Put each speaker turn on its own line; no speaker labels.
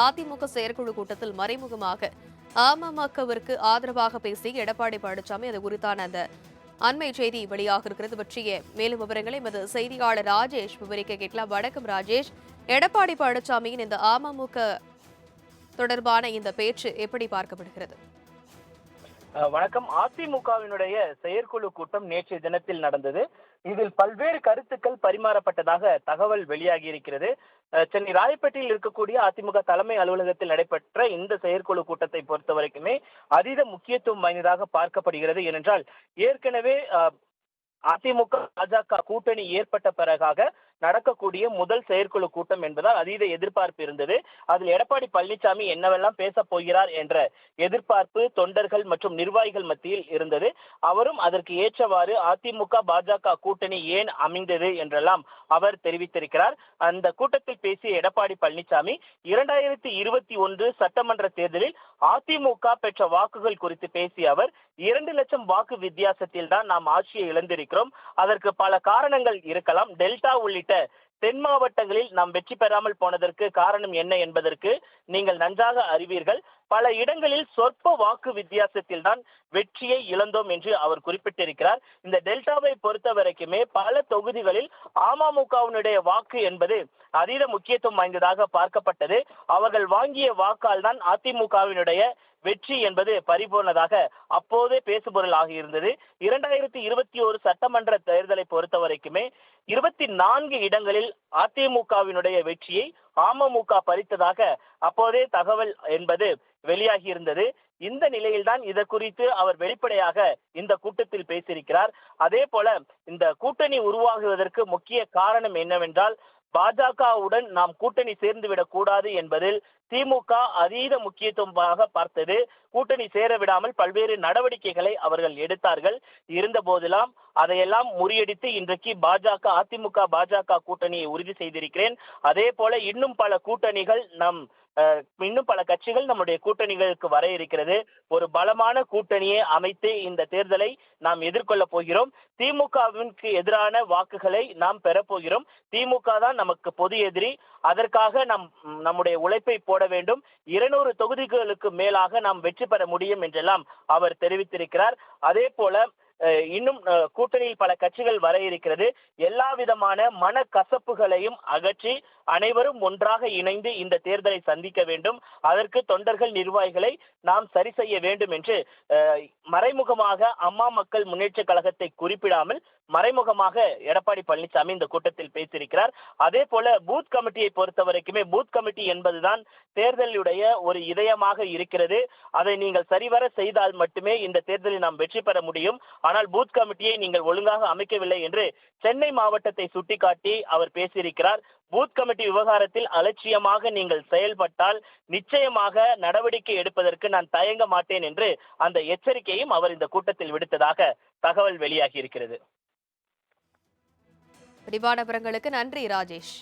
அதிமுக செயற்குழு கூட்டத்தில் மறைமுகமாக அமமுகவிற்கு ஆதரவாக பேசிய எடப்பாடி பழனிசாமி அது குறித்தான அந்த அண்மை செய்தி வெளியாக இருக்கிறது. பற்றிய மேலும் விவரங்களை எமது செய்தியாளர் ராஜேஷ் விவரிக்க கேட்கலாம். வணக்கம் ராஜேஷ். எடப்பாடி பழனிசாமியின் இந்த அமமுக தொடர்பான இந்த பேச்சு எப்படி பார்க்கப்படுகிறது?
வணக்கம். அதிமுகவினுடைய செயற்குழு கூட்டம் நேற்றைய தினத்தில் நடந்தது. இதில் பல்வேறு கருத்துக்கள் பரிமாறப்பட்டதாக தகவல் வெளியாகி இருக்கிறது சென்னை ராயப்பேட்டையில் இருக்கக்கூடிய அதிமுக தலைமை அலுவலகத்தில் நடைபெற்ற இந்த செயற்குழு கூட்டத்தை பொறுத்த வரைக்குமே அதீத முக்கியத்துவம் வாய்ந்ததாக பார்க்கப்படுகிறது. ஏனென்றால் ஏற்கனவே அஹ், அதிமுக பாஜக கூட்டணி ஏற்பட்ட பிறகாக நடக்கக்கூடிய முதல் செயற்குழு கூட்டம் என்பதால் அதீத எதிர்பார்ப்பு இருந்தது. அதில் எடப்பாடி பழனிசாமி என்னவெல்லாம் பேச போகிறார் என்ற எதிர்பார்ப்பு தொண்டர்கள் மற்றும் நிர்வாகிகள் மத்தியில் இருந்தது. அவரும் அதற்கு ஏற்றவாறு அதிமுக பாஜக கூட்டணி ஏன் அமைந்தது என்றெல்லாம் அவர் தெரிவித்திருக்கிறார். அந்த கூட்டத்தில் பேசிய எடப்பாடி பழனிசாமி இரண்டாயிரத்தி இருபத்தி ஒன்று சட்டமன்ற தேர்தலில் அதிமுக பெற்ற வாக்குகள் குறித்து பேசிய அவர் இரண்டு லட்சம் வாக்கு வித்தியாசத்தில் தான் நாம் ஆட்சியை இழந்திருக்கிறோம். அதற்கு பல காரணங்கள் இருக்கலாம். டெல்டா உள்ளிட்ட தென் மாவட்டங்களில் நாம் வெற்றி பெறாமல் போனதற்கு காரணம் என்ன என்பதற்கு நீங்கள் நன்றாக அறிவீர்கள். பல இடங்களில் சொற்ப வாக்கு வித்தியாசத்தில் தான் வெற்றியை இழந்தோம் என்று அவர் குறிப்பிட்டிருக்கிறார். இந்த டெல்டாவை பொறுத்த வரைக்குமே பல தொகுதிகளில் அமமுகவினுடைய வாக்கு என்பது அதீத முக்கியத்துவம் வாய்ந்ததாக பார்க்கப்பட்டது. அவர்கள் வாங்கிய வாக்கால் தான் அதிமுகவினுடைய வெற்றி என்பது பறிபோனதாக அப்போதே பேசுபொருள் ஆகியிருந்தது. இரண்டாயிரத்தி இருபத்தி ஒரு சட்டமன்ற தேர்தலை பொறுத்த வரைக்குமே இருபத்தி நான்கு இடங்களில் அதிமுகவினுடைய வெற்றியை அமமுக பறித்ததாக அப்போதே தகவல் என்பது வெளியாகி இருந்தது. இந்த நிலையில்தான் இது குறித்து அவர் வெளிப்படையாக இந்த கூட்டத்தில் பேசியிருக்கிறார். அதே போல இந்த கூட்டணி உருவாகுவதற்கு முக்கிய காரணம் என்னவென்றால் பாஜகவுடன் நாம் கூட்டணி சேர்ந்து விடக் கூடாது என்பதில் திமுக அதீத முக்கியத்துவமாக பார்த்தது. கூட்டணி சேர விடாமல் பல்வேறு நடவடிக்கைகளை அவர்கள் எடுத்தார்கள். இருந்த போதெல்லாம் அதையெல்லாம் முறியடித்து இன்றைக்கு பாஜக அதிமுக பாஜக கூட்டணியை உறுதி செய்திருக்கிறேன். அதே போல இன்னும் பல கூட்டணிகள் நம் இன்னும் பல கட்சிகள் நம்முடைய கூட்டணிகளுக்கு வர இருக்கிறது. ஒரு பலமான கூட்டணியை அமைத்து இந்த தேர்தலை நாம் எதிர்கொள்ள போகிறோம். திமுகவிற்கு எதிரான வாக்குகளை நாம் பெறப்போகிறோம் திமுக தான் நமக்கு பொது எதிரி. அதற்காக நம் நம்முடைய உழைப்பை போட வேண்டும். இருநூறு தொகுதிகளுக்கு மேலாக நாம் வெற்றி பெற முடியும் என்றெல்லாம் அவர் தெரிவித்திருக்கிறார். அதே போல அஹ், இன்னும் அஹ், கூட்டணியில் பல கட்சிகள் வர இருக்கிறது. எல்லா விதமான மனக்கசப்புகளையும் அகற்றி அனைவரும் ஒன்றாக இணைந்து இந்த தேர்தலை சந்திக்க வேண்டும். அதற்கு தொண்டர்கள் நிர்வாகிகளை நாம் சரி செய்ய வேண்டும் என்று மறைமுகமாக அம்மா மக்கள் முன்னேற்ற கழகத்தை குறிப்பிடாமல் மறைமுகமாக எடப்பாடி பழனிசாமி இந்த கூட்டத்தில் பேசியிருக்கிறார். அதே போல பூத் கமிட்டியை பொறுத்த வரைக்குமே பூத் கமிட்டி என்பதுதான் தேர்தலுடைய ஒரு இதயமாக இருக்கிறது. அதை நீங்கள் சரிவர செய்தால் மட்டுமே இந்த தேர்தலில் நாம் வெற்றி பெற முடியும். ஆனால் பூத் கமிட்டியை நீங்கள் ஒழுங்காக அமைக்கவில்லை என்று சென்னை மாவட்டத்தை சுட்டிக்காட்டி அவர் பேசியிருக்கிறார். பூத் கமிட்டி விவகாரத்தில் அலட்சியமாக நீங்கள் செயல்பட்டால் நிச்சயமாக நடவடிக்கை எடுப்பதற்கு நான் தயங்க மாட்டேன் என்று அந்த எச்சரிக்கையும் அவர் இந்த கூட்டத்தில் விடுத்ததாக தகவல் வெளியாகி இருக்கிறது.
நன்றி ராஜேஷ்.